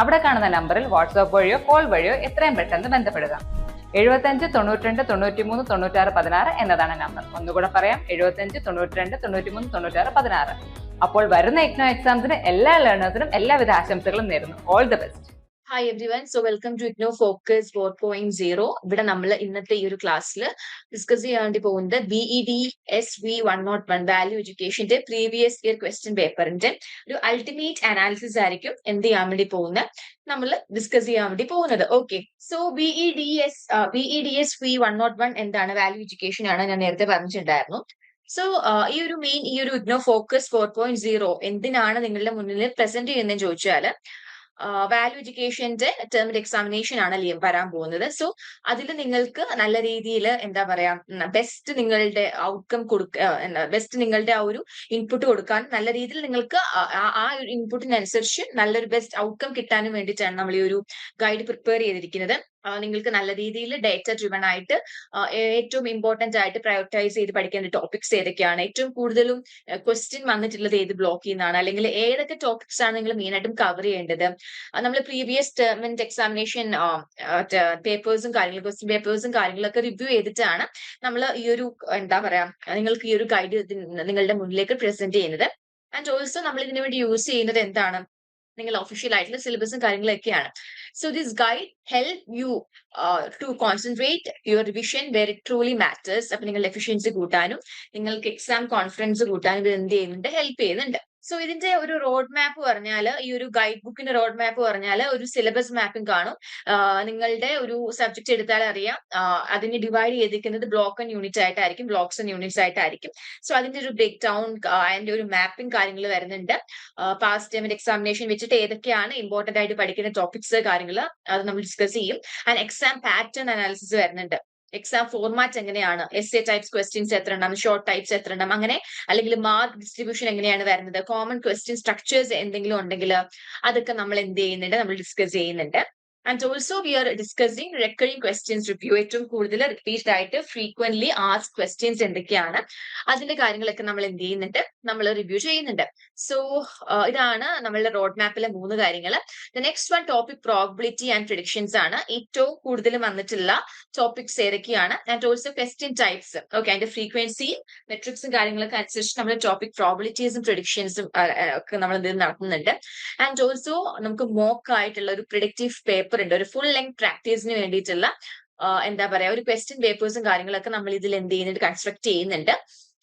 അവിടെ കാണുന്ന നമ്പറിൽ വാട്സാപ്പ് വഴിയോ കോൾ വഴിയോ എത്രയും പെട്ടെന്ന് ബന്ധപ്പെടുക. എഴുപത്തഞ്ച് തൊണ്ണൂറ്റിരണ്ട് തൊണ്ണൂറ്റിമൂന്ന് തൊണ്ണൂറ്റാറ് പതിനാറ് എന്നതാണ് നമ്പർ. ഒന്നുകൂടെ പറയാം എഴുപത്തഞ്ച് തൊണ്ണൂറ്റിരണ്ട് തൊണ്ണൂറ്റിമൂന്ന് തൊണ്ണൂറ്റാറ് പതിനാറ്. അപ്പോൾ വരുന്ന ഇഗ്നോ എക്സാംസിന് എല്ലാ ലേണേഴ്സിനും എല്ലാവിധ ആശംസകളും നേരുന്നു. All the best hi everyone so welcome to IGNOU focus four point zero ഇവിടെ നമ്മൾ ഇന്നത്തെ ഈ ഒരു ക്ലാസ്സിൽ ഡിസ്കസ് ചെയ്യാൻ വേണ്ടി പോകുന്നത് B E D S V one nought one value എഡ്യൂക്കേഷന്റെ previous year question പേപ്പറിന്റെ ഒരു അൾട്ടിമേറ്റ് അനാലിസിസ് ആയിരിക്കും എന്ത് ചെയ്യാൻ വേണ്ടി പോകുന്നത് നമ്മൾ ഡിസ്കസ് ചെയ്യാൻ വേണ്ടി പോകുന്നത്. Okay so B E D S B E D S V one nought one എന്താണ് വാല്യൂ എഡ്യൂക്കേഷൻ ആണ് ഞാൻ നേരത്തെ പറഞ്ഞിട്ടുണ്ടായിരുന്നു. സോ ഈ ഒരു മെയിൻ ഈ ഒരു IGNOU focus four point zero എന്തിനാണ് നിങ്ങളുടെ മുന്നിൽ പ്രസന്റ് ചെയ്യുന്നതെന്ന് ചോദിച്ചാൽ വാല്യൂ എഡ്യൂക്കേഷന്റെ ടേമിൽ എക്സാമിനേഷൻ ആണ് ലി- വരാൻ പോകുന്നത്. സോ അതിൽ നിങ്ങൾക്ക് നല്ല രീതിയിൽ എന്താ പറയാ ബെസ്റ്റ് നിങ്ങളുടെ ഔട്ട്കം കൊടുക്ക ബെസ്റ്റ് നിങ്ങളുടെ ആ ഒരു ഇൻപുട്ട് കൊടുക്കാൻ നല്ല രീതിയിൽ നിങ്ങൾക്ക് ആ- ഒരു ഇൻപുട്ടിനനുസരിച്ച് നല്ലൊരു ബെസ്റ്റ് ഔട്ട്കം കിട്ടാനും വേണ്ടിയിട്ടാണ് നമ്മൾ ഈ ഒരു ഗൈഡ് പ്രിപ്പയർ ചെയ്തിരിക്കുന്നത്. നിങ്ങൾക്ക് നല്ല രീതിയിൽ ഡേറ്റ ഡ്രിവൺ ആയിട്ട് ഏറ്റവും ഇമ്പോർട്ടന്റ് ആയിട്ട് പ്രയോറിറ്റൈസ് ചെയ്ത് പഠിക്കേണ്ട ടോപ്പിക്സ് ഏതൊക്കെയാണ്? ഏറ്റവും കൂടുതലും ക്വസ്റ്റ്യൻ വന്നിട്ടുള്ളത് ഏത് ബ്ലോക്കിൽ നിന്നാണ്? അല്ലെങ്കിൽ ഏതൊക്കെ ടോപ്പിക്സ് ആണ് നിങ്ങൾ മെയിൻ ആയിട്ടും കവർ ചെയ്യേണ്ടത്? നമ്മൾ പ്രീവിയസ് ടേമിന്റെ എക്സാമിനേഷൻ പേപ്പേഴ്സും കാര്യങ്ങളും ക്വസ്റ്റ്യൻ പേപ്പേഴ്സും കാര്യങ്ങളൊക്കെ റിവ്യൂ ചെയ്തിട്ടാണ് നമ്മൾ ഈ ഒരു എന്താ പറയാ നിങ്ങൾക്ക് ഈ ഒരു ഗൈഡ് നിങ്ങളുടെ മുന്നിലേക്ക് പ്രസന്റ് ചെയ്യുന്നത്. ആൻഡ് ഓൾസോ നമ്മൾ ഇതിനു വേണ്ടി യൂസ് ചെയ്യുന്നത് എന്താണ്? നിങ്ങൾ ഒഫീഷ്യൽ ആയിട്ടുള്ള സിലബസും കാര്യങ്ങളൊക്കെയാണ്. So this guide help you to concentrate your revision where it truly matters അപ്പൊ നിങ്ങളുടെ എഫിഷ്യൻസി കൂട്ടാനും നിങ്ങൾക്ക് എക്സാം കോൺഫിഡൻസ് കൂട്ടാനും ഇത് എന്ത് ചെയ്യുന്നുണ്ട്? ഹെൽപ്പ് ചെയ്യുന്നുണ്ട്. സോ ഇതിന്റെ ഒരു റോഡ് മാപ്പ് പറഞ്ഞാൽ ഈ ഒരു ഗൈഡ് ബുക്കിന്റെ റോഡ് മാപ്പ് പറഞ്ഞാൽ ഒരു സിലബസ് മാപ്പിംഗ് കാണും. നിങ്ങളുടെ ഒരു സബ്ജക്ട് എടുത്താൽ അറിയാം. അതിനെ ഡിവൈഡ് ചെയ്തിരിക്കുന്നത് ബ്ലോക്ക് ആൻഡ് യൂണിറ്റ് ആയിട്ടായിരിക്കും ബ്ലോക്സ് ആൻഡ് യൂണിറ്റ്സ് ആയിട്ടായിരിക്കും. സോ അതിന്റെ ഒരു ബ്രേക്ക് ഡൗൺ അതിന്റെ ഒരു മാപ്പിംഗ് കാര്യങ്ങൾ വരുന്നുണ്ട്. പാസ്റ്റ് ടൈമിന്റെ എക്സാമിനേഷൻ വെച്ചിട്ട് ഏതൊക്കെയാണ് ഇമ്പോർട്ടന്റ് ആയിട്ട് പഠിക്കുന്ന ടോപ്പിക്സ് കാര്യങ്ങൾ അത് നമ്മൾ ഡിസ്കസ് ചെയ്യും. ആൻഡ് എക്സാം പാറ്റേൺ അനാലിസിസ് വരുന്നുണ്ട്. എക്സാം ഫോർമാറ്റ് എങ്ങനെയാണ്? എസ് എ ടൈപ്സ് ക്വസ്റ്റ്യൻസ് എത്ര എണ്ണം ഷോർട്ട് ടൈപ്സ് എത്ര എണ്ണം അങ്ങനെ അല്ലെങ്കിൽ മാർക്ക് ഡിസ്ട്രിബ്യൂഷൻ എങ്ങനെയാണ് വരുന്നത്? കോമൺ ക്വസ്റ്റ്യൻ സ്ട്രക്ചേഴ്സ് എന്തെങ്കിലും ഉണ്ടെങ്കിൽ അതൊക്കെ നമ്മൾ എന്ത് ചെയ്യുന്നുണ്ട്? നമ്മൾ ഡിസ്കസ് ചെയ്യുന്നുണ്ട്. And also we are discussing recurring questions review ഏറ്റവും കൂടുതൽ റിപ്പീറ്റ് ആയിട്ട് ഫ്രീക്വന്റ്ലി ആസ്ക് ക്വസ്റ്റ്യൻസ് എന്തൊക്കെയാണ്? അതിന്റെ കാര്യങ്ങളൊക്കെ നമ്മൾ എന്ത് ചെയ്യുന്നുണ്ട്? നമ്മൾ റിവ്യൂ ചെയ്യുന്നുണ്ട്. സോ ഇതാണ് നമ്മളുടെ റോഡ് മാപ്പിലെ മൂന്ന് കാര്യങ്ങൾ. The next one topic probability and predictions ആണ്. ഏറ്റവും കൂടുതൽ വന്നിട്ടുള്ള ടോപ്പിക്സ് ഏതൊക്കെയാണ്? And also question types okay അതിന്റെ ഫ്രീക്വൻസിയും മെട്രിക്സും കാര്യങ്ങളൊക്കെ അനുസരിച്ച് നമ്മൾ ടോപ്പിക് പ്രോബിലിറ്റീസും പ്രിഡിക്ഷൻസും ഒക്കെ നമ്മൾ എന്ത് നടത്തുന്നുണ്ട്. ആൻഡ് ഓൾസോ നമുക്ക് മോക്ക് ആയിട്ടുള്ള ഒരു പ്രിഡിക്റ്റീവ് പേപ്പർ ഉണ്ട് ഒരു ഫുൾ ലെങ്ത് പ്രാക്ടീസിന് വേണ്ടിയിട്ടുള്ള എന്താ പറയാ ഒരു ക്വസ്റ്റ്യൻ പേപ്പേഴ്സും കാര്യങ്ങളൊക്കെ നമ്മൾ ഇതിൽ എന്ത് ചെയ്യുന്നുണ്ട് കൺസ്ട്രക്ട് ചെയ്യുന്നുണ്ട്.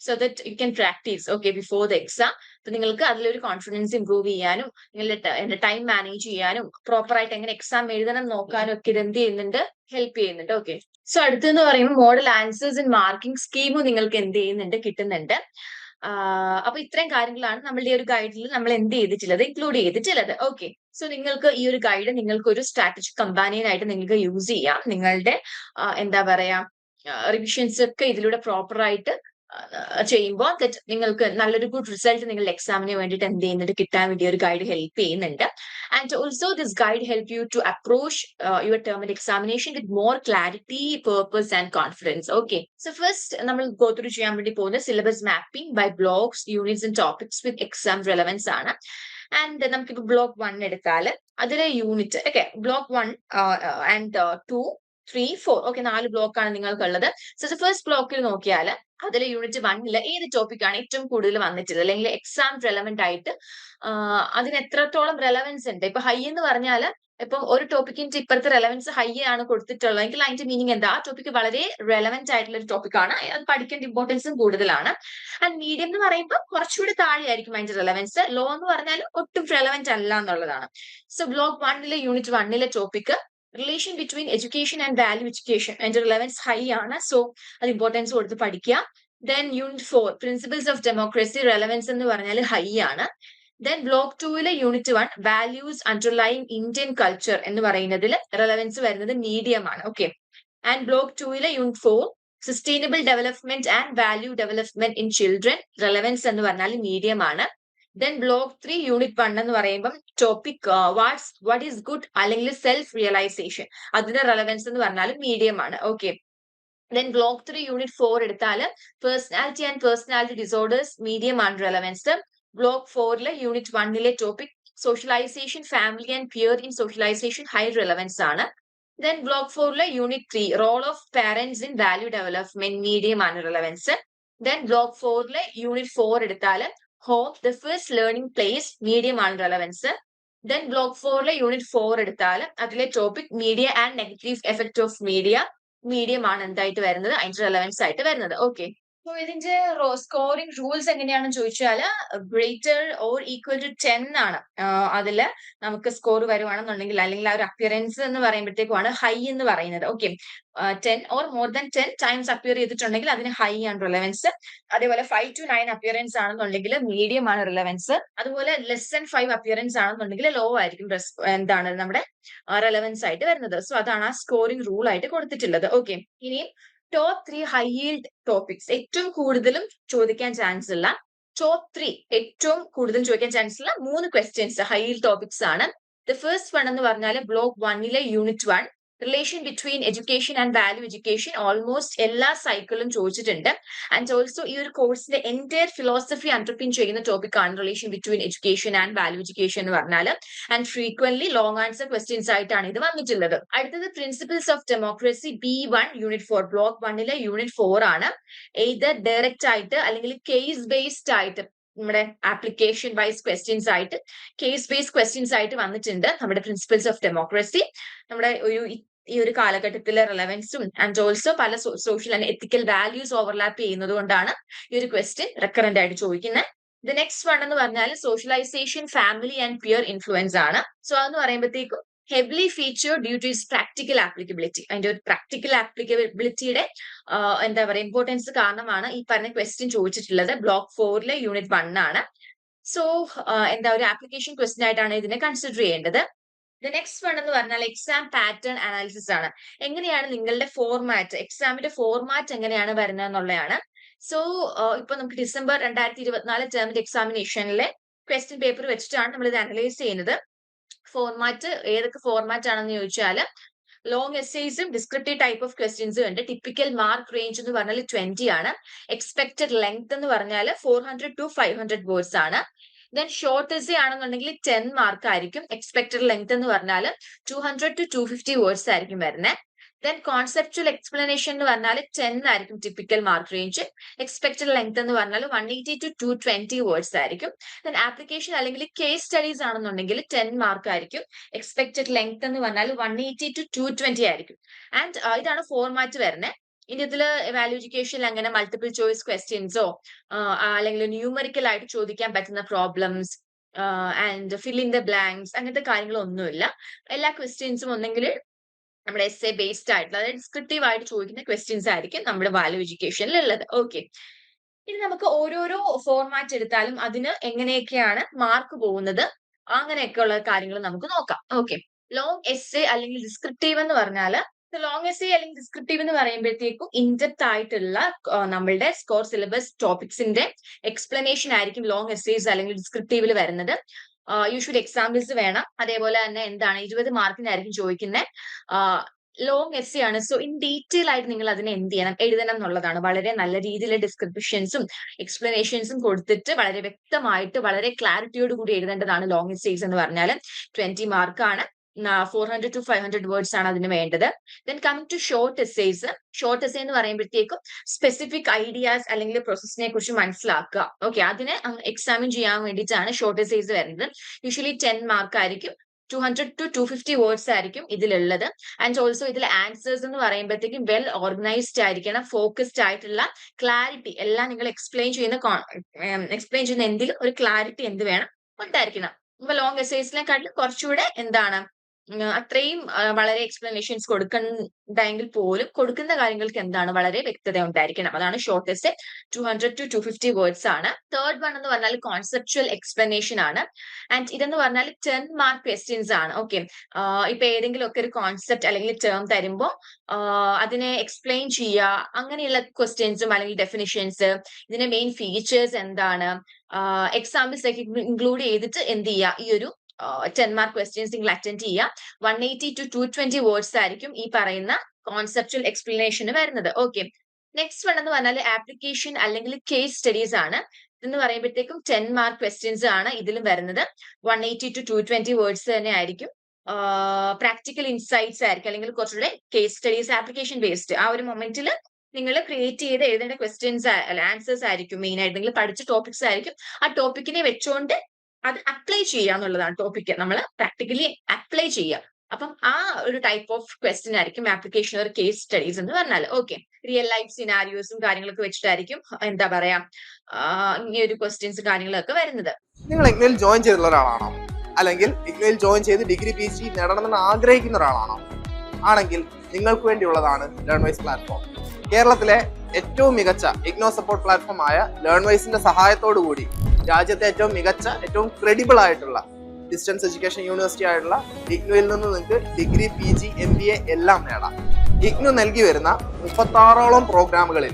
So that you can practice okay before the exam അപ്പൊ നിങ്ങൾക്ക് അതിലൊരു കോൺഫിഡൻസ് ഇംപ്രൂവ് ചെയ്യാനും നിങ്ങളുടെ ടൈം മാനേജ് ചെയ്യാനും പ്രോപ്പർ ആയിട്ട് എങ്ങനെ എക്സാം എഴുതണം നോക്കാനും ഒക്കെ ഇത് എന്ത് ചെയ്യുന്നുണ്ട് ഹെൽപ്പ് ചെയ്യുന്നുണ്ട് ഓക്കെ സോ അടുത്തെന്ന് പറയുമ്പോൾ മോഡൽ ആൻസേഴ്സ് ഇൻ മാർക്കിംഗ് സ്കീമും നിങ്ങൾക്ക് എന്ത് ചെയ്യുന്നുണ്ട് കിട്ടുന്നുണ്ട്. അപ്പൊ ഇത്രയും കാര്യങ്ങളാണ് നമ്മളുടെ ഒരു ഗൈഡിൽ നമ്മൾ എന്ത് ചെയ്തിട്ടുള്ളത് ഇൻക്ലൂഡ് ചെയ്തിട്ടുള്ളത്. ഓക്കെ സോ നിങ്ങൾക്ക് ഈ ഒരു ഗൈഡ് നിങ്ങൾക്ക് ഒരു സ്ട്രാറ്റജിക് കമ്പാനിയൻ ആയിട്ട് നിങ്ങൾക്ക് യൂസ് ചെയ്യാം. നിങ്ങളുടെ എന്താ പറയാ റിവിഷൻസ് ഒക്കെ ഇതിലൂടെ പ്രോപ്പർ ആയിട്ട് ചെയ്യുമ്പോൾ നിങ്ങൾക്ക് നല്ലൊരു ഗുഡ് റിസൾട്ട് നിങ്ങളുടെ എക്സാമിന് വേണ്ടിയിട്ട് എന്ത് ചെയ്യുന്നുണ്ട് കിട്ടാൻ വേണ്ടി ഒരു ഗൈഡ് ഹെൽപ്പ് ചെയ്യുന്നുണ്ട്. And also this guide help you to approach your term examination with more clarity purpose and confidence okay so first നമ്മൾ ഗോ ത്രൂ ചെയ്യാൻ വേണ്ടി പോകുന്ന syllabus mapping by blocks units and topics with exam relevance ആണ് and നമുക്കിപ്പോ block one എടുത്താൽ അതിലെ unit okay block one and two three four okay നാല് ബ്ലോക്കാണ് നിങ്ങൾക്കുള്ളത്. സോ ഫസ്റ്റ് ബ്ലോക്കിൽ നോക്കിയാൽ അതിലെ യൂണിറ്റ് വണ്ണിൽ ഏത് ടോപ്പിക് ആണ് ഏറ്റവും കൂടുതൽ വന്നിട്ടുള്ളത്? അല്ലെങ്കിൽ എക്സാം റെലവെന്റ് ആയിട്ട് അതിന് എത്രത്തോളം റെലവൻസ് ഉണ്ട്? ഇപ്പൊ ഹൈ എന്ന് പറഞ്ഞാൽ ഇപ്പം ഒരു ടോപ്പിക്കിന്റെ ഇപ്പോഴത്തെ റെലവൻസ് ഹൈ ആണ് കൊടുത്തിട്ടുള്ളത്. എങ്കിൽ അതിന്റെ മീനിങ് എന്താ? ആ ടോപ്പിക് വളരെ റെലവെന്റ് ആയിട്ടുള്ള ഒരു ടോപ്പിക് ആണ്. അത് പഠിക്കേണ്ട ഇമ്പോർട്ടൻസും കൂടുതലാണ്. ആൻഡ് മീഡിയം എന്ന് പറയുമ്പോൾ കുറച്ചുകൂടി താഴെയായിരിക്കും അതിന്റെ റെലവൻസ് ലോ എന്ന് പറഞ്ഞാൽ ഒട്ടും റെലവെന്റ് അല്ല എന്നുള്ളതാണ്. സോ ബ്ലോക്ക് വണ്ണിലെ യൂണിറ്റ് വണ്ണിലെ topic relation between education and value education അതിന്റെ റിലവൻസ് ഹൈ ആണ്. സോ അത് ഇമ്പോർട്ടൻസ് കൊടുത്ത് പഠിക്കുക then unit four principles of democracy relevance എന്ന് പറഞ്ഞാൽ ഹൈ ആണ്. Then block ടൂവിലെ unit one values underlying Indian culture എന്ന് പറയുന്നതിൽ റെലവൻസ് വരുന്നത് മീഡിയം ആണ്. Okay and block ടൂവിലെ unit four sustainable development and value development in children relevance എന്ന് പറഞ്ഞാൽ medium ആണ്. Then block three unit one എന്ന് പറയുമ്പം topic what's what is good അല്ലെങ്കിൽ സെൽഫ് റിയലൈസേഷൻ അതിന്റെ റെലവൻസ് എന്ന് പറഞ്ഞാൽ മീഡിയം ആണ്. Okay then block three unit four എടുത്താൽ personality and personality disorders medium ആണ് റെലവൻസ് ബ്ലോക്ക് ഫോറിലെ യൂണിറ്റ് വണ്ണിലെ topic socialization family and peer in socialization high relevance ആണ്. Then block ഫോറിലെ unit three role of parents in value development medium ആണ് relevance then block ഫോറിലെ unit four എടുത്താൽ home the first learning place medium ആണ് relevance then block ഫോറിലെ unit four എടുത്താൽ അതിലെ topic media and negative effect of media medium ആണ് എന്തായിട്ട് വരുന്നത്? അതിന്റെ റെലവൻസ് ആയിട്ട് വരുന്നത്. ഓക്കെ സോ ഇതിന്റെ സ്കോറിംഗ് റൂൾസ് എങ്ങനെയാണെന്ന് ചോദിച്ചാൽ greater or equal to ten ആണ്. അതിൽ നമുക്ക് സ്കോർ വരുവാണെന്നുണ്ടെങ്കിൽ അല്ലെങ്കിൽ ആ ഒരു അപ്പിയറൻസ് എന്ന് പറയുമ്പോഴത്തേക്കുമാണ് ഹൈ എന്ന് പറയുന്നത്. Okay ten or more than ten times appear ചെയ്തിട്ടുണ്ടെങ്കിൽ അതിന് ഹൈ ആണ് റിലവൻസ് അതേപോലെ ഫൈവ് ടു നയൻ അപ്പിയറൻസ് ആണെന്നുണ്ടെങ്കിൽ മീഡിയം ആണ് റിലവൻസ് അതുപോലെ ലെസ് ദാൻ ഫൈവ് അപ്പിയറൻസ് ആണെന്നുണ്ടെങ്കിൽ ലോ ആയിരിക്കും എന്താണ് നമ്മുടെ റിലവൻസ് ആയിട്ട് വരുന്നത്. സോ അതാണ് ആ സ്കോറിംഗ് റൂൾ ആയിട്ട് കൊടുത്തിട്ടുള്ളത്. ഓക്കെ ഇനിയും top three high yield topics ഏറ്റവും കൂടുതലും ചോദിക്കാൻ ചാൻസ് ഉള്ള ടോപ്പ് ത്രീ ഏറ്റവും കൂടുതൽ ചോദിക്കാൻ ചാൻസ് ഉള്ള മൂന്ന് ക്വസ്റ്റ്യൻസ് ഹൈ ഈൽഡ് ടോപ്പിക്സ് ആണ്. ദ ഫസ്റ്റ് വൺ എന്ന് പറഞ്ഞാൽ ബ്ലോക്ക് വണ്ണിലെ unit one relation between education and value education almost എല്ലാ സൈക്കിളും ചോദിച്ചിട്ടുണ്ട്. ആൻഡ് ഓൾസോ ഈ ഒരു കോഴ്സിന്റെ എന്റയർ ഫിലോസഫി അണ്ടർപിൻ ചെയ്യുന്ന ടോപ്പിക് ആണ് relation between education and value education എന്ന് പറഞ്ഞാൽ. And frequent long answer questions ആയിട്ടാണ് ഇത് വന്നിട്ടുള്ളത്. അടുത്തത് principles of democracy B one unit four block വണ്ണിലെ യൂണിറ്റ് ഫോർ ആണ്. ഏത് ഡയറക്റ്റ് ആയിട്ട് അല്ലെങ്കിൽ കേസ് ബേസ്ഡ് ആയിട്ട് നമ്മുടെ ആപ്ലിക്കേഷൻ വൈസ് ക്വസ്റ്റ്യൻസ് ആയിട്ട് കേസ് ബേസ്ഡ് ക്വസ്റ്റ്യൻസ് ആയിട്ട് വന്നിട്ടുണ്ട് നമ്മുടെ പ്രിൻസിപ്പിൾസ് ഓഫ് ഡെമോക്രസി നമ്മുടെ ഒരു ഈ ഒരു കാലഘട്ടത്തിലെ റെലവൻസും ആൻഡ് ഓൾസോ പല social and ethical values overlap ചെയ്യുന്നത് കൊണ്ടാണ് ഈ ഒരു ക്വസ്റ്റ്യൻ റെക്കറന്റ് ആയിട്ട് ചോദിക്കുന്നത് ദ നെക്സ്റ്റ് വൺ എന്ന് പറഞ്ഞാൽ socialization family and peer influence ആണ്. സോ അതെന്ന് പറയുമ്പോഴത്തേക്കും heavily feature due to its practical applicability അതിന്റെ ഒരു പ്രാക്ടിക്കൽ ആപ്ലിക്കബിലിറ്റിയുടെ എന്താ പറയുക ഇമ്പോർട്ടൻസ് കാരണമാണ് ഈ പറഞ്ഞ ക്വസ്റ്റ്യൻ ചോദിച്ചിട്ടുള്ളത്. ബ്ലോക്ക് ഫോറിലെ യൂണിറ്റ് വൺ ആണ്. സോ എന്താ ഒരു ആപ്ലിക്കേഷൻ ക്വസ്റ്റ്യൻ ആയിട്ടാണ് ഇതിനെ കൺസിഡർ ചെയ്യേണ്ടത്. ദ നെക്സ്റ്റ് വൺ എന്ന് പറഞ്ഞാൽ എക്സാം പാറ്റേൺ അനാലിസിസ് ആണ്. എങ്ങനെയാണ് നിങ്ങളുടെ ഫോർമാറ്റ് എക്സാമിന്റെ ഫോർമാറ്റ് എങ്ങനെയാണ് വരുന്നത് എന്നുള്ളതാണ്. സോ ഇപ്പൊ നമുക്ക് ഡിസംബർ രണ്ടായിരത്തി ഇരുപത്തിനാല് ടേമിന്റെ എക്സാമിനേഷനിലെ ക്വസ്റ്റ്യൻ പേപ്പർ വെച്ചിട്ടാണ് നമ്മൾ ഇത് അനലൈസ് ചെയ്യുന്നത്. ഫോർമാറ്റ് ഏതൊക്കെ ഫോർമാറ്റ് ആണെന്ന് ചോദിച്ചാൽ ലോങ് എസ്സേസും ഡിസ്ക്രിപ്റ്റീവ് ടൈപ്പ് ഓഫ് ക്വസ്റ്റ്യൻസും ഉണ്ട്. ടിപ്പിക്കൽ മാർക്ക് റേഞ്ച് എന്ന് പറഞ്ഞാൽ ട്വന്റി ആണ്. എക്സ്പെക്ടഡ് ലെങ്ത് എന്ന് പറഞ്ഞാൽ four hundred to five hundred words ആണ്. ദെൻ ഷോർട്ട് എസ് ആണെന്നുണ്ടെങ്കിൽ ടെൻ മാർക്ക് ആയിരിക്കും. എക്സ്പെക്ടഡ് ലെങ്ത് എന്ന് പറഞ്ഞാൽ two hundred to two fifty words ആയിരിക്കും വരുന്നത് ദെൻ കോൺസെപ്റ്റുവൽ എക്സ്പ്ലനേഷൻ എന്ന് പറഞ്ഞാൽ ടെൻ ആയിരിക്കും typical mark range expected length എന്ന് പറഞ്ഞാൽ one eighty to two twenty words ആയിരിക്കും. ദെൻ ആപ്ലിക്കേഷൻ അല്ലെങ്കിൽ കേസ് സ്റ്റഡീസ് ആണെന്നുണ്ടെങ്കിൽ ടെൻ മാർക്ക് ആയിരിക്കും. എക്സ്പെക്ടഡ് ലെങ്ത് എന്ന് പറഞ്ഞാൽ one eighty to two twenty ആയിരിക്കും. ആൻഡ് ഇതാണ് ഫോർമാറ്റ് വരുന്നത് ഇനി ഇതിൽ വാല്യൂ എഡ്യൂക്കേഷനിൽ അങ്ങനെ മൾട്ടിപ്പിൾ ചോയ്സ് ക്വസ്റ്റ്യൻസോ അല്ലെങ്കിൽ ന്യൂമറിക്കൽ ആയിട്ട് ചോദിക്കാൻ പറ്റുന്ന problems and fill in the blanks അങ്ങനത്തെ കാര്യങ്ങളൊന്നുമില്ല. എല്ലാ ക്വസ്റ്റ്യൻസും ഒന്നെങ്കിൽ നമ്മുടെ എസ് എ ബേസ്ഡ് ആയിട്ടുള്ള അതായത് ഡിസ്ക്രിപ്റ്റീവ് ആയിട്ട് ചോദിക്കുന്ന ക്വസ്റ്റ്യൻസ് ആയിരിക്കും നമ്മുടെ വാല്യൂ എഡ്യൂക്കേഷനിൽ ഉള്ളത്. ഓക്കെ ഇനി നമുക്ക് ഓരോരോ ഫോർമാറ്റ് എടുത്താലും അതിന് എങ്ങനെയൊക്കെയാണ് മാർക്ക് പോകുന്നത് അങ്ങനെയൊക്കെയുള്ള കാര്യങ്ങൾ നമുക്ക് നോക്കാം. ഓക്കെ ലോങ് എസ് എ അല്ലെങ്കിൽ ഡിസ്ക്രിപ്റ്റീവ് എന്ന് പറഞ്ഞാൽ ലോങ് എസ് അല്ലെങ്കിൽ ഡിസ്ക്രിപ്റ്റീവ് എന്ന് പറയുമ്പോഴത്തേക്കും ഇൻഡെപ്റ്റ് ആയിട്ടുള്ള നമ്മളുടെ സ്കോർ സിലബസ് ടോപ്പിക്സിന്റെ എക്സ്പ്ലനേഷൻ ആയിരിക്കും ലോങ് എസ്സേസ് അല്ലെങ്കിൽ ഡിസ്ക്രിപ്റ്റീവിൽ വരുന്നത്. യൂഷ്വലി എക്സാമ്പിൾസ് വേണം. അതേപോലെ തന്നെ എന്താണ് ഇരുപത് മാർക്കിനായിരിക്കും ചോദിക്കുന്നത് ലോങ് എസ് ആണ്. സോ ഇൻ ഡീറ്റെയിൽ ആയിട്ട് നിങ്ങൾ അതിനെ എന്ത് ചെയ്യണം? എഴുതണം എന്നുള്ളതാണ്. വളരെ നല്ല രീതിയിലെ ഡിസ്ക്രിപ്ഷൻസും എക്സ്പ്ലനേഷൻസും കൊടുത്തിട്ട് വളരെ വ്യക്തമായിട്ട് വളരെ ക്ലാരിറ്റിയോട് കൂടി എഴുതേണ്ടതാണ് ലോങ് എസ്സേസ് എന്ന് പറഞ്ഞാൽ ട്വന്റി മാർക്കാണ് four hundred to five hundred words ആണ് അതിന് വേണ്ടത്. Then coming to short essays short essay എന്ന് പറയുമ്പോഴത്തേക്കും സ്പെസിഫിക് ഐഡിയാസ് അല്ലെങ്കിൽ പ്രോസസ്സിനെ കുറിച്ച് മനസ്സിലാക്കുക. ഓക്കെ അതിനെ എക്സാമിൻ ചെയ്യാൻ വേണ്ടിയിട്ടാണ് ഷോർട്ട് എസ്സേസ് വരുന്നത്. യൂഷ്വലി ടെൻ മാർക്ക് ആയിരിക്കും. Two hundred to to fifty words ആയിരിക്കും ഇതിലുള്ളത്. ആൻഡ് ഓൾസോ ഇതിൽ ആൻസേഴ്സ് എന്ന് പറയുമ്പോഴത്തേക്കും വെൽ ഓർഗനൈസ്ഡ് ആയിരിക്കണം ഫോക്കസ്ഡ് ആയിട്ടുള്ള ക്ലാരിറ്റി എല്ലാം നിങ്ങൾ എക്സ്പ്ലെയിൻ ചെയ്യുന്ന എക്സ്പ്ലെയിൻ ചെയ്യുന്ന എന്തിലും ഒരു ക്ലാരിറ്റി എന്ത് വേണം? ഉണ്ടായിരിക്കണം. ഇപ്പൊ ലോങ് എസ്സേസിനെക്കാട്ടിലും കുറച്ചുകൂടെ എന്താണ്? അത്രയും വളരെ എക്സ്പ്ലനേഷൻസ് കൊടുക്കണ്ടെങ്കിൽ പോലും കൊടുക്കുന്ന കാര്യങ്ങൾക്ക് എന്താണ് വളരെ വ്യക്തത ഉണ്ടായിരിക്കണം. അതാണ് shortest two hundred to to fifty words ആണ്. തേർഡ് വൺ എന്ന് പറഞ്ഞാൽ കോൺസെപ്ച്വൽ എക്സ്പ്ലനേഷൻ ആണ്. ആൻഡ് ഇതെന്ന് പറഞ്ഞാൽ ടെൻ മാർക്ക് ക്വസ്റ്റ്യൻസ് ആണ്. ഓക്കെ ഇപ്പൊ ഏതെങ്കിലും ഒക്കെ ഒരു കോൺസെപ്റ്റ് അല്ലെങ്കിൽ ടേം തരുമ്പോൾ അതിനെ എക്സ്പ്ലെയിൻ ചെയ്യുക അങ്ങനെയുള്ള ക്വസ്റ്റ്യൻസും അല്ലെങ്കിൽ ഡെഫിനിഷൻസ് ഇതിന്റെ മെയിൻ ഫീച്ചേഴ്സ് എന്താണ് എക്സാമ്പിൾസ് ഒക്കെ ഇൻക്ലൂഡ് ചെയ്തിട്ട് എന്ത് ചെയ്യുക ഈ ഒരു ടെൻ മാർക്ക് ക്വസ്റ്റ്യൻസ് നിങ്ങൾ അറ്റൻഡ് ചെയ്യുക. One eighty to to twenty words ആയിരിക്കും ഈ പറയുന്ന കോൺസെപ്റ്റൽ എക്സ്പ്ലനേഷന് വരുന്നത്. ഓക്കെ നെക്സ്റ്റ് വൺ എന്ന് പറഞ്ഞാൽ ആപ്ലിക്കേഷൻ അല്ലെങ്കിൽ കേസ് സ്റ്റഡീസ് ആണ്. ഇതെന്ന് പറയുമ്പോഴത്തേക്കും ടെൻ മാർക്ക് ക്വസ്റ്റ്യൻസ് ആണ് ഇതിലും വരുന്നത്. One eighty to to twenty words തന്നെ ആയിരിക്കും. പ്രാക്ടിക്കൽ ഇൻസൈറ്റ്സ് ആയിരിക്കും. അല്ലെങ്കിൽ കുറച്ചുകൂടെ കേസ് സ്റ്റഡീസ് ആപ്ലിക്കേഷൻ ബേസ്ഡ് ആ ഒരു മൊമെന്റിൽ നിങ്ങൾ ക്രിയേറ്റ് ചെയ്ത് എഴുതേണ്ട ക്വസ്റ്റ്യൻസ് ആൻസേഴ്സ് ആയിരിക്കും മെയിൻ ആയിട്ട്. നിങ്ങൾ പഠിച്ച ടോപ്പിക്സ് ആയിരിക്കും. ആ ടോപ്പിക്കിനെ വെച്ചുകൊണ്ട് അത് അപ്ലൈ ചെയ്യുക എന്നുള്ളതാണ് ടോപ്പിക്ക് നമ്മൾ പ്രാക്ടിക്കലി അപ്ലൈ ചെയ്യുക. അപ്പം ആ ഒരു ടൈപ്പ് ഓഫ് ക്വസ്റ്റ്യൻ ആയിരിക്കും ആപ്ലിക്കേഷൻ ഓർ കേസ് സ്റ്റഡീസ് എന്ന് പറഞ്ഞാൽ ഓക്കെ റിയൽ ലൈഫ് സിനാരിയോസും കാര്യങ്ങളൊക്കെ വെച്ചിട്ടായിരിക്കും എന്താ പറയാ ഈ ഒരു ക്വസ്റ്റ്യൻസ് കാര്യങ്ങളൊക്കെ വരുന്നത്. നിങ്ങൾ എങ്ങനെ ജോയിൻ ചെയ്തിട്ടുള്ള ഒരാളാണോ? അല്ലെങ്കിൽ ഇഗ്നോയിൽ ജോയിൻ ചെയ്ത് ഡിഗ്രി പി ജി നേടണമെന്ന് ആഗ്രഹിക്കുന്ന ഒരാളാണോ? ആണെങ്കിൽ നിങ്ങൾക്ക് വേണ്ടിയുള്ളതാണ് ലേൺവൈസ് പ്ലാറ്റ്ഫോം കേരളത്തിലെ ഏറ്റവും മികച്ച ഇഗ്നോ സപ്പോർട്ട് പ്ലാറ്റ്ഫോം ആയ ലേൺവൈസിന്റെ സഹായത്തോടു കൂടി രാജ്യത്തെ ഏറ്റവും മികച്ച ഏറ്റവും ക്രെഡിബിൾ ആയിട്ടുള്ള ഡിസ്റ്റൻസ് എഡ്യൂക്കേഷൻ യൂണിവേഴ്സിറ്റി ആയിട്ടുള്ള ഇഗ്നുവിൽ നിന്ന് നിങ്ങൾക്ക് degree P G M B A എല്ലാം നേടാം. ഇഗ്നു നൽകി വരുന്ന മുപ്പത്താറോളം പ്രോഗ്രാമുകളിൽ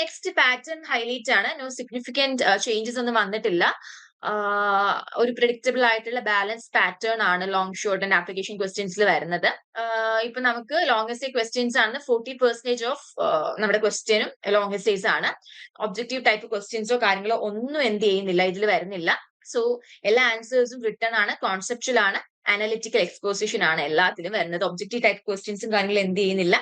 നെക്സ്റ്റ് പാറ്റേൺ ഹൈലൈറ്റ് ആണ്. നോ സിഗ്നിഫിക്കന്റ് ചേഞ്ചസ് ഒന്നും വന്നിട്ടില്ല. ഒരു പ്രിഡിക്റ്റബിൾ ആയിട്ടുള്ള ബാലൻസ് പാറ്റേൺ ആണ് ലോങ് ഷോർട്ട് ആൻഡ് ആപ്ലിക്കേഷൻ ക്വസ്റ്റ്യൻസിൽ വരുന്നത്. ഇപ്പൊ നമുക്ക് ലോങ് എസ്സേ ക്വസ്റ്റ്യൻസ് ആണ്. ഫോർട്ടി പെർസെന്റേജ് ഓഫ് നമ്മുടെ ക്വസ്റ്റ്യനും ലോങ് എസ്സേസ് ആണ്. ഒബ്ജക്റ്റീവ് ടൈപ്പ് ക്വസ്റ്റ്യൻസോ കാര്യങ്ങളോ ഒന്നും എന്ത് ചെയ്യുന്നില്ല. ഇതിൽ വരുന്നില്ല. സോ എല്ലാ ആൻസേഴ്സും റിട്ടേൺ ആണ് കോൺസെപ്റ്റുവൽ ആണ്. അനലിറ്റിക്കൽ എക്സ്പോസിഷൻ ആണ് എല്ലാത്തിലും വരുന്നത്. ഒബ്ജക്റ്റീവ് ടൈപ്പ് ക്വസ്റ്റ്യൻസും കാര്യങ്ങളും എന്ത് ചെയ്യുന്നില്ല.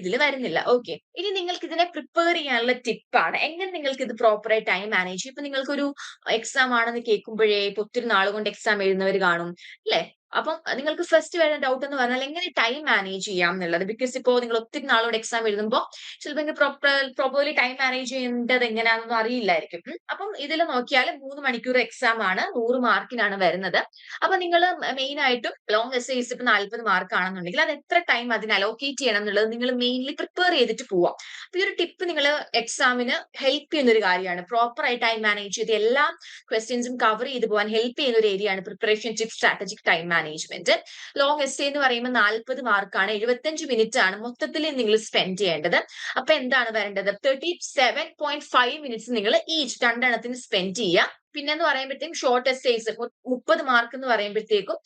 ഇതിൽ വരുന്നില്ല. ഓക്കെ ഇനി നിങ്ങൾക്ക് ഇതിനെ പ്രിപ്പയർ ചെയ്യാനുള്ള ടിപ്പാണ് എങ്ങനെ നിങ്ങൾക്ക് ഇത് പ്രോപ്പറായി ടൈം മാനേജ് ചെയ്യും? ഇപ്പൊ നിങ്ങൾക്കൊരു എക്സാം ആണെന്ന് കേൾക്കുമ്പോഴേ ഇപ്പൊ ഒത്തിരി നാൾ കൊണ്ട് എക്സാം എഴുതുന്നവർ കാണും അല്ലെ? അപ്പം നിങ്ങൾക്ക് ഫസ്റ്റ് വരുന്ന ഡൗട്ട് എന്ന് പറഞ്ഞാൽ എങ്ങനെ ടൈം മാനേജ് ചെയ്യാം എന്നുള്ളത്. ബിക്കോസ് ഇപ്പോൾ നിങ്ങൾ ഒത്തിരി നാളോട് എക്സാം എഴുതുമ്പോൾ ചിലപ്പോൾ നിങ്ങൾക്ക് പ്രോപ്പർ പ്രോപ്പർലി ടൈം മാനേജ് ചെയ്യേണ്ടത് എങ്ങനെയാണെന്നൊന്നും അറിയില്ലായിരിക്കും. അപ്പം ഇതിൽ നോക്കിയാൽ മൂന്ന് മണിക്കൂർ എക്സാം ആണ്. നൂറ് മാർക്കിനാണ് വരുന്നത്. അപ്പൊ നിങ്ങൾ മെയിൻ ആയിട്ടും ലോങ് എസ്സേസ് ഇപ്പൊ നാല്പത് മാർക്ക് ആണെന്നുണ്ടെങ്കിൽ അത് എത്ര ടൈം അതിന് അലോക്കേറ്റ് ചെയ്യണം എന്നുള്ളത് നിങ്ങൾ മെയിൻലി പ്രിപ്പയർ ചെയ്തിട്ട് പോവാം. അപ്പൊ ഈ ഒരു ടിപ്പ് നിങ്ങൾ എക്സാമിന് ഹെൽപ്പ് ചെയ്യുന്ന ഒരു കാര്യമാണ്. പ്രോപ്പർ ആയി ടൈം മാനേജ് ചെയ്ത് എല്ലാ ക്വസ്റ്റ്യൻസും കവർ ചെയ്ത് പോകാൻ ഹെൽപ്പ് ചെയ്യുന്ന ഒരു ഏരിയ ആണ് preparation tip strategic time management long essay എന്ന് പറയുമ്പോൾ നാൽപ്പത് മാർക്കാണ് എഴുപത്തഞ്ച് മിനിറ്റ് ആണ് മൊത്തത്തിൽ നിങ്ങൾ സ്പെൻഡ് ചെയ്യേണ്ടത്. അപ്പൊ എന്താണ് വരേണ്ടത്? Thirty seven point five minutes നിങ്ങൾ ഈച്ച് രണ്ടെണ്ണത്തിന് സ്പെൻഡ് ചെയ്യുക. പിന്നെ എന്ന് പറയുമ്പോഴത്തേക്കും ഷോർട്ട് എസ്സേസ് മുപ്പത് മാർക്ക് എന്ന് പറയുമ്പോഴത്തേക്കും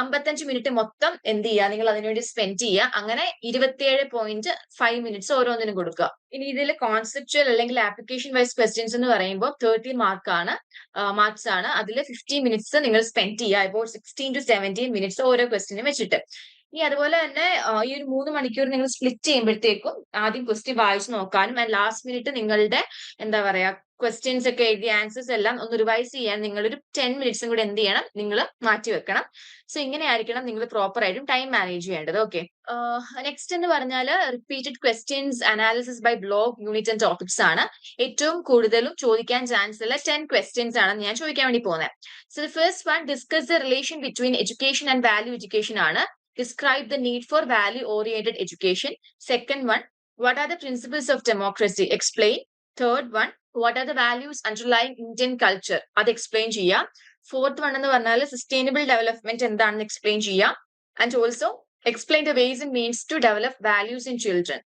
അമ്പത്തഞ്ച് മിനിറ്റ് മൊത്തം എന്ത് ചെയ്യുക? നിങ്ങൾ അതിനുവേണ്ടി സ്പെൻഡ് ചെയ്യുക. അങ്ങനെ ഇരുപത്തിയേഴ് പോയിന്റ് ഫൈവ് മിനിറ്റ്സ് ഓരോന്നിനും കൊടുക്കുക. ഇനി ഇതിൽ കോൺസെപ്റ്റുവൽ അല്ലെങ്കിൽ ആപ്ലിക്കേഷൻ വൈസ് ക്വസ്റ്റ്യൻസ് എന്ന് പറയുമ്പോൾ തേർട്ടി മാർക്കാണ് മാർക്സ് ആണ്. അതിൽ ഫിഫ്റ്റീൻ മിനിറ്റ്സ് നിങ്ങൾ സ്പെൻഡ് ചെയ്യുക. ഇപ്പോൾ സിക്സ്റ്റീൻ ടു സെവന്റീൻ മിനിറ്റ്സ് ഓരോ ക്വസ്റ്റിനും വെച്ചിട്ട്. ഇനി അതുപോലെ തന്നെ ഈ ഒരു മൂന്ന് മണിക്കൂർ നിങ്ങൾ സ്പ്ലിറ്റ് ചെയ്യുമ്പോഴത്തേക്കും ആദ്യം ക്വസ്റ്റ്യൻ വായിച്ചു നോക്കാനും ആൻഡ് ലാസ്റ്റ് മിനിറ്റ് നിങ്ങളുടെ എന്താ പറയാ ക്വസ്റ്റ്യൻസ് ഒക്കെ എഴുതിയ ആൻസേഴ്സ് എല്ലാം ഒന്ന് റിവൈസ് ചെയ്യാൻ നിങ്ങൾ ഒരു ടെൻ മിനിറ്റ്സും കൂടെ എന്ത് ചെയ്യണം? നിങ്ങൾ മാറ്റി വെക്കണം. സോ ഇങ്ങനെ ആയിരിക്കണം നിങ്ങൾ പ്രോപ്പർ ആയിട്ടും ടൈം മാനേജ് ചെയ്യേണ്ടത്. ഓക്കെ നെക്സ്റ്റ് എന്ന് പറഞ്ഞാൽ repeated questions analysis by block unit and topics ആണ്. ഏറ്റവും കൂടുതലും ചോദിക്കാൻ ചാൻസ് ഉള്ള ടെൻ ക്വസ്റ്റ്യൻസ് ആണ് ഞാൻ ചോദിക്കാൻ വേണ്ടി പോകുന്നത്. So first one discuss the relation between education and value education ആണ്. describe the need for value oriented education second one what are the principles of democracy explain third one what are the values underlying indian culture അത് explain ചെയ്യുക fourth one എന്ന് പറഞ്ഞാൽ sustainable development എന്താണെന്ന് explain ചെയ്യുക and also explain the ways and means to develop values in children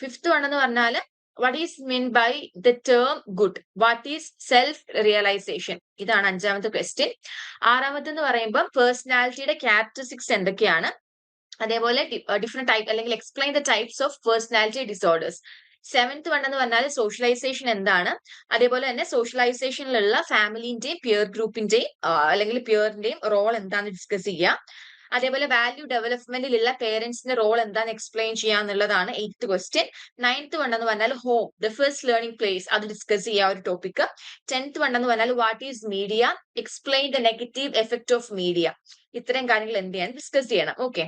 fifth one എന്ന് പറഞ്ഞാൽ what is mean by the term good what is self realisation ഇതാണ് അഞ്ചാമത്തെ question ആറാമത്തെ എന്ന് പറയുമ്പോൾ പേഴ്സണാലിറ്റിയുടെ ക്യാരക്ടറിസ്റ്റിക്സ് എന്തൊക്കെയാണ്? അതേപോലെ ഡിഫറെന്റ് ടൈപ്പ് അല്ലെങ്കിൽ explain the types of personality disorders seventh one എന്ന് പറഞ്ഞാൽ സോഷ്യലൈസേഷൻ എന്താണ്? അതേപോലെ തന്നെ സോഷ്യലൈസേഷനിലുള്ള ഫാമിലിന്റെയും പിയർ ഗ്രൂപ്പിന്റെയും അല്ലെങ്കിൽ പിയറിന്റെയും റോൾ എന്താണെന്ന് ഡിസ്കസ് ചെയ്യുക അതേപോലെ വാല്യൂ ഡെവലപ്മെന്റിലുള്ള പേരൻസിന്റെ റോൾ എന്താന്ന് എക്സ്പ്ലെയിൻ ചെയ്യുക എന്നുള്ളതാണ് എയ്ത്ത് ക്വസ്റ്റ്യൻ നയൻത്ത് വൺ എന്ന് പറഞ്ഞാൽ home the first learning place അത് ഡിസ്കസ് ചെയ്യുക ഒരു ടോപ്പിക് ടെൻത്ത് വൺ എന്ന് പറഞ്ഞാൽ what is media explain the negative effect of media ഇത്തരം കാര്യങ്ങൾ എന്ത് ചെയ്യാൻ? ഡിസ്കസ് ചെയ്യണം. Okay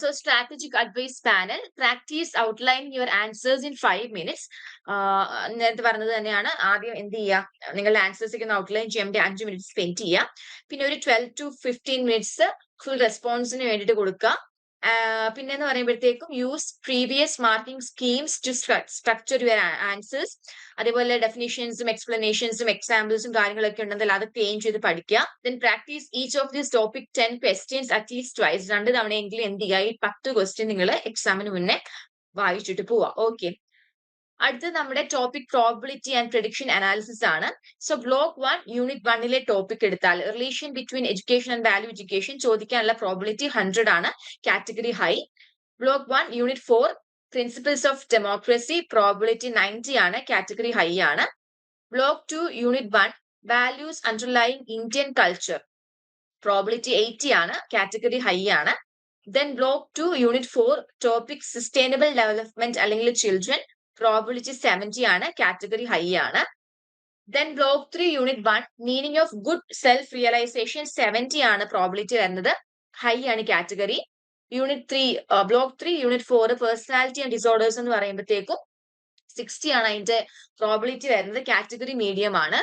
so strategic advice panel. Practice outline your answers in five minutes. നേരത്തെ പറഞ്ഞത് തന്നെയാണ്. ആദ്യം എന്ത് ചെയ്യുക നിങ്ങളുടെ ആൻസേഴ്സ് ഒക്കെ ഔട്ട്ലൈൻ ചെയ്യാൻ വേണ്ടി അഞ്ച് മിനിറ്റ് സ്പെൻഡ് ചെയ്യുക പിന്നെ ഒരു twelve to fifteen minutes full റെസ്പോൺസിന് വേണ്ടിയിട്ട് കൊടുക്കുക. പിന്നെ എന്ന് പറയുമ്പോഴത്തേക്കും use previous marking schemes to structure your answers അതേപോലെ ഡെഫിനിഷൻസും എക്സ്പ്ലനേഷൻസും എക്സാമ്പിൾസും കാര്യങ്ങളൊക്കെ ഉണ്ടെങ്കിൽ അത് ക്ലെയിം ചെയ്ത് പഠിക്കുക. Then practise each of this topic ten questions at least twice രണ്ട് തവണയെങ്കിലും എന്ത് ചെയ്യുക? ഈ പത്ത് ക്വസ്റ്റ്യൻ നിങ്ങൾ എക്സാമിന് മുന്നേ വായിച്ചിട്ട് പോവാ ഓക്കെ അടുത്തത് നമ്മുടെ topic probability and prediction analysis ആണ്. സോ ബ്ലോക്ക് വൺ യൂണിറ്റ് വണ്ണിലെ ടോപ്പിക് എടുത്താൽ relation between education and value education ചോദിക്കാനുള്ള പ്രോബിലിറ്റി ഹൺഡ്രഡ് ആണ് category high block one unit four principles of democracy probability ninety ആണ് കാറ്റഗറി ഹൈ ആണ്. Block two unit one values underlying Indian culture probability eighty ആണ് category high ആണ്. Then block two unit four topic sustainable development അല്ലെങ്കിൽ children probability seventy ആണ് category high ആണ്. Then block three unit one meaning of good self realisation seventy ആണ് probability വരുന്നത്. High ആണ് category unit three block three unit four personality and disorders എന്ന് പറയുമ്പോഴത്തേക്കും sixty ആണ് അതിന്റെ പ്രോബിലിറ്റി വരുന്നത് കാറ്റഗറി മീഡിയം ആണ്.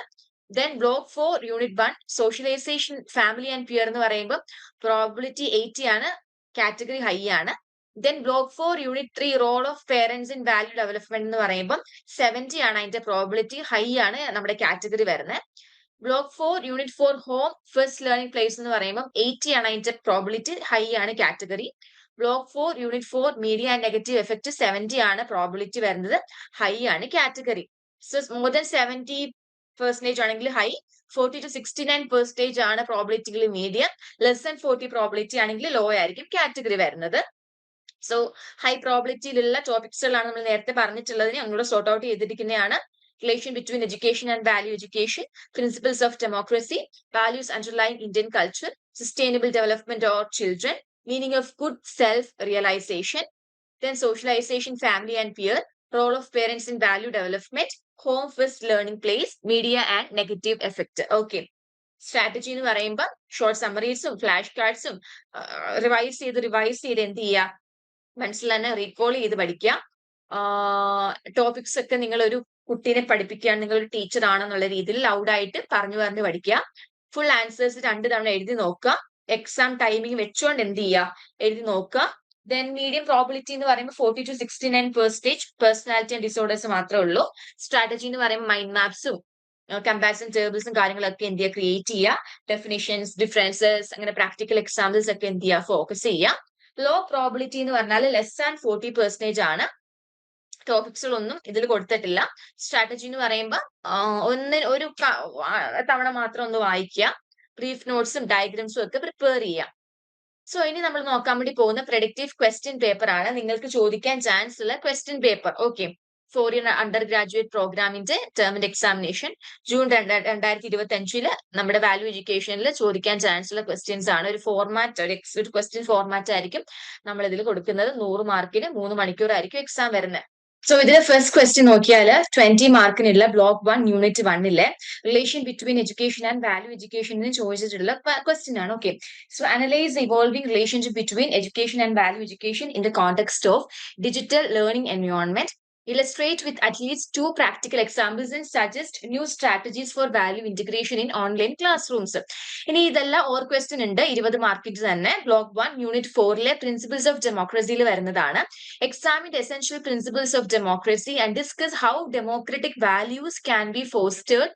Then block four unit one socialisation family and peer എന്ന് പറയുമ്പോൾ പ്രോബിലിറ്റി എയ്റ്റി ആണ് കാറ്റഗറി ഹൈ ആണ്. Then block four unit three role of parents in value development എന്ന് പറയുമ്പോൾ സെവന്റി ആണ് അതിന്റെ പ്രോബിലിറ്റി ഹൈ ആണ് നമ്മുടെ കാറ്റഗറി വരുന്നത് block four unit four home first learning place എന്ന് പറയുമ്പോൾ എയ്റ്റി ആണ് അതിന്റെ പ്രോബിലിറ്റി ഹൈ ആണ് category block four unit four media and negative effect seventy ആണ് പ്രോബിലിറ്റി വരുന്നത് ഹൈ ആണ് category so more than seventy percentage ആണെങ്കിൽ high forty to sixty nine percentage ആണ് probability medium less than forty probability ആണെങ്കിൽ low ആയിരിക്കും category വരുന്നത്. So high പ്രോബിലിറ്റിയിലുള്ള ടോപ്പിക്സുകളാണ് നമ്മൾ നേരത്തെ പറഞ്ഞിട്ടുള്ളതിനെ അങ്ങോട്ട് sort out ചെയ്തിരിക്കുന്നതാണ്. Between education and value education principles of democracy values underline Indian culture sustainable development or children meaning of good self realisation then socialisation family and peer role of parents in value development home first learning place media and negative effect okay strategy എന്ന് പറയുമ്പോൾ short സമ്മറീസും flash കാർഡ്സും revise ചെയ്ത് revise ചെയ്ത് എന്ത് ചെയ്യുക? മനസ്സിൽ തന്നെ recall ചെയ്ത് പഠിക്കുക. ടോപ്പിക്സ് ഒക്കെ നിങ്ങൾ ഒരു കുട്ടീനെ പഠിപ്പിക്കുകയാണ് നിങ്ങൾ ഒരു ടീച്ചർ ആണെന്നുള്ള രീതിയിൽ ലൗഡായിട്ട് പറഞ്ഞു പറഞ്ഞ് പഠിക്കുക. ഫുൾ ആൻസേഴ്സ് രണ്ട് തവണ എഴുതി നോക്കുക. എക്സാം ടൈമിംഗ് വെച്ചുകൊണ്ട് എന്ത് ചെയ്യുക? എഴുതി നോക്കുക. ദെൻ മീഡിയം പ്രോബിലിറ്റി എന്ന് പറയുമ്പോൾ forty to sixty nine percentage personality and disorders മാത്രമേ ഉള്ളൂ. സ്ട്രാറ്റജി എന്ന് പറയുമ്പോൾ മൈൻഡ് മാപ്സും കമ്പാരിസൺ ടേബിൾസും കാര്യങ്ങളൊക്കെ എന്ത് ചെയ്യുക? ക്രിയേറ്റ് ചെയ്യുക. ഡെഫിനിഷൻസ് ഡിഫറൻസസ് അങ്ങനെ പ്രാക്ടിക്കൽ എക്സാമ്പിൾസ് ഒക്കെ എന്ത് ചെയ്യുക? ഫോക്കസ് ചെയ്യുക. ലോ പ്രോബിലിറ്റി എന്ന് പറഞ്ഞാൽ ലെസ് ആൻഡ് ഫോർട്ടി പെർസെന്റേജ് ആണ്. ടോപ്പിക്സുകളൊന്നും ഇതിൽ കൊടുത്തിട്ടില്ല. സ്ട്രാറ്റജി എന്ന് പറയുമ്പോൾ ഒന്ന് ഒരു തവണ മാത്രം ഒന്ന് വായിക്കുക. ബ്രീഫ് നോട്ട്സും ഡയഗ്രംസും ഒക്കെ പ്രിപ്പയർ ചെയ്യുക. സോ ഇനി നമ്മൾ നോക്കാൻ വേണ്ടി പോകുന്ന പ്രൊഡക്റ്റീവ് ക്വസ്റ്റ്യൻ പേപ്പർ ആണ്. നിങ്ങൾക്ക് ചോദിക്കാൻ ചാൻസ് ഉള്ള question paper okay four year undergraduate പ്രോഗ്രാമിന്റെ ടേമിന്റെ എക്സാമിനേഷൻ ജൂൺ രണ്ടായിരത്തി ഇരുപത്തി അഞ്ചിൽ നമ്മുടെ വാല്യൂ എഡ്യൂക്കേഷനിൽ ചോദിക്കാൻ ചാൻസ് ഉള്ള ക്വസ്റ്റ്യൻസ് ആണ്. ഒരു ഫോർമാറ്റ് ഒരു ക്വസ്റ്റ്യൻ ഫോർമാറ്റ് ആയിരിക്കും നമ്മൾ ഇതിൽ കൊടുക്കുന്നത്. നൂറ് മാർക്കിന് മൂന്ന് മണിക്കൂർ ആയിരിക്കും എക്സാം വരുന്നത്. സോ ഇതിലെ ഫസ്റ്റ് ക്വസ്റ്റ്യൻ നോക്കിയാൽ ട്വന്റി മാർക്കിനുള്ള ബ്ലോക്ക് വൺ യൂണിറ്റ് വണ്ണിലെ relation between education and value എഡ്യൂക്കേഷനിൽ ചോദിച്ചിട്ടുള്ള ക്വസ്റ്റ്യൻ ആണ്. Okay so analyse evolving relationship between education and value education in the context of digital learning environment illustrate with at least two practical examples and suggest new strategies for value integration in online classrooms. ഇനി ഇതെല്ലാം or question ഉണ്ട്. ഇരുപത് മാർക്കിറ്റ് തന്നെ. Block one unit ഫോറിലെ principles of ഡെമോക്രസിയിൽ വരുന്നതാണ്. എക്സാമിന്റെ essential principles of democracy and discuss how democratic values can be fostered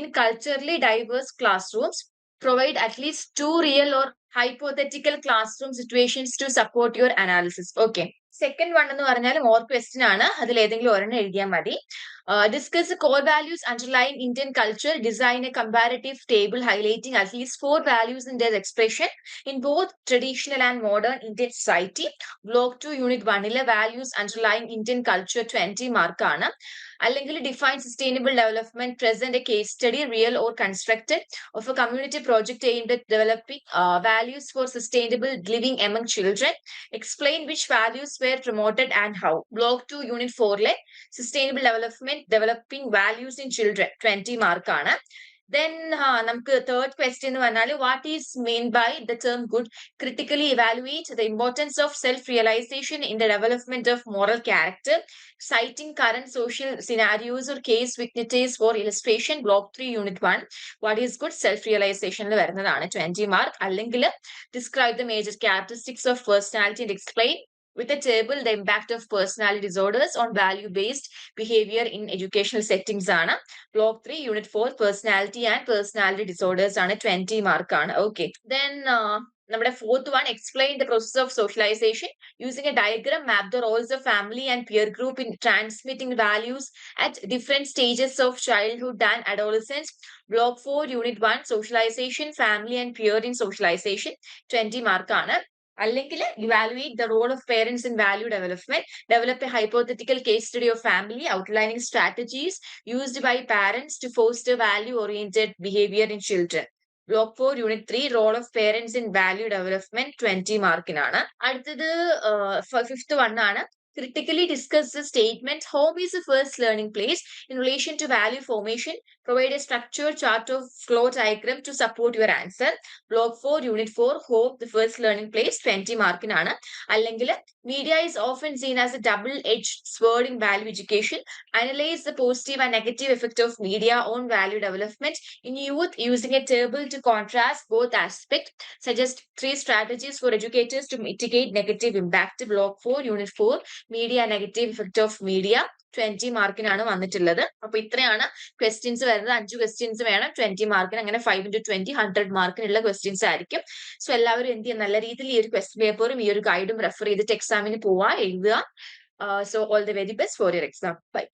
in culturally diverse classrooms provide at least two real or hypothetical classroom situations to support your analysis Okay. Second one എന്ന് പറഞ്ഞാൽ more question ആണ്. അതിൽ ഏതെങ്കിലും ഒരെണ്ണം എഴുതിയാൽ മതി. Discuss core values underline Indian culture design a comparative table highlighting at least four values in their expression in both traditional and modern Indian society block two unit വണ്ണിലെ values underline Indian culture twenty മാർക്കാണ് അല്ലെങ്കിൽ define sustainable development present case study real or constructed of a community project aimed developing values for sustainable living among children explain which values were promoted and how. Block 2, Unit 4 le sustainable development, developing values in children. 20 mark ആണ് then നമുക്ക് third question എന്ന് പറഞ്ഞാൽ what is main by the term good critically evaluate the importance of self realization in the development of moral character citing current social scenarios or case witnesses for illustration block 3 unit 1 what is good self realization വരുന്നതാണ് 20 mark അല്ലെങ്കിൽ describe the major characteristics of personality and explain with a table the impact of personality disorders on value based behavior in educational settings ആണ്. Block 3 unit 4 personality and personality disorders ആണ് 20 mark ആണ്. Okay. Then uh, നമ്മുടെ fourth one explain the process of socialisation using a diagram map the roles of family and peer group in transmitting values at different stages of childhood and adolescence block four unit one socialisation family and peer in socialisation twenty മാർക്കാണ് അല്ലെങ്കിൽ evaluate the role of parents in value development develop a hypothetical case study of family outlining strategies used by parents to foster value oriented behaviour in children block four unit three role of parents in value development twenty മാർക്കിനാണ് അടുത്തത് fifth one ആണ് critically discuss the statement home is the first learning place in relation to value formation provide a structured chart of flow diagram to support your answer block 4 unit 4 home the first learning place 20 മാർക്കിനാണ് അല്ലെങ്കിൽ media is often seen as a double edged sword in value education analyze the positive and negative effect of media on value development in youth using a table to contrast both aspects suggest three strategies for educators to mitigate negative impact block 4 unit 4 media negative effect of media Twenty മാർക്കിനാണ് വന്നിട്ടുള്ളത്. അപ്പൊ ഇത്രയാണ് questions വരുന്നത്. അഞ്ച് questions വേണം. Twenty മാർക്കിന് അങ്ങനെ five into twenty hundred മാർക്കിനുള്ള questions ആയിരിക്കും. സോ എല്ലാവരും എന്ത് ചെയ്യുക നല്ല രീതിയിൽ ഈ ഒരു ക്വസ്റ്റ്യൻ പേപ്പറും ഈ ഒരു ഗൈഡും റെഫർ ചെയ്തിട്ട് എക്സാമിന് പോവാ എഴുതുക. So all the very best for your exam bye